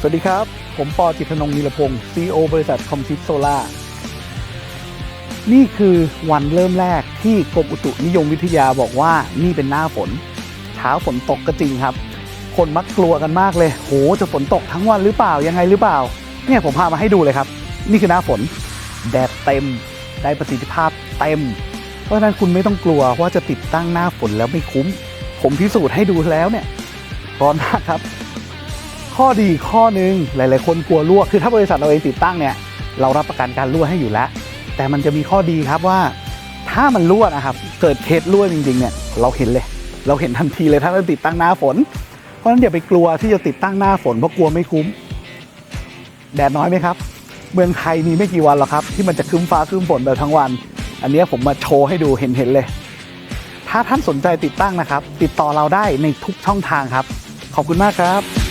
สวัสดีครับ ผมปอจิตนงนิรพงศ์ CEO บริษัทคอมพิวโซล่านี่คือวันเริ่มแรกที่กรมอุตุนิยมวิทยาบอกว่านี่เป็นหน้าฝน เช้าฝนตกก็จริงครับ คนมักกลัวกันมากเลย โห จะฝนตกทั้งวันหรือเปล่า ยังไงหรือเปล่า เนี่ยผมพามาให้ดูเลยครับ นี่คือหน้าฝน แดดเต็ม ได้ประสิทธิภาพเต็ม เพราะฉะนั้นคุณไม่ต้องกลัวว่าจะติดตั้งหน้าฝนแล้วไม่คุ้ม ผมพิสูจน์ให้ดูแล้วเนี่ยร้อนมากครับ ข้อดีข้อหนึ่งหลาย ๆ คนกลัวรั่วคือถ้าบริษัทเราเองติดตั้งเนี่ยเรารับประกันการรั่วให้อยู่แล้ว แต่มันจะมีข้อดีครับว่า ถ้ามันรั่วนะครับเกิดเคสรั่วจริง ๆ เนี่ยเราเห็นเลย เราเห็นทันทีเลยถ้าเราติดตั้งหน้าฝน เพราะฉะนั้นอย่าไปกลัวที่จะติดตั้งหน้าฝนเพราะกลัวไม่คุ้มแดดน้อยไหมครับ เมืองไทยมีไม่กี่วันหรอกครับ ที่มันจะคึ้มฟ้าคึ้มฝนแบบทั้งวัน อันนี้ผมมาโชว์ให้ดูเห็นเห็นๆเลย ถ้าท่านสนใจติดตั้งนะครับ ติดต่อเราได้ในทุกช่องทางครับ ขอบคุณมากครับ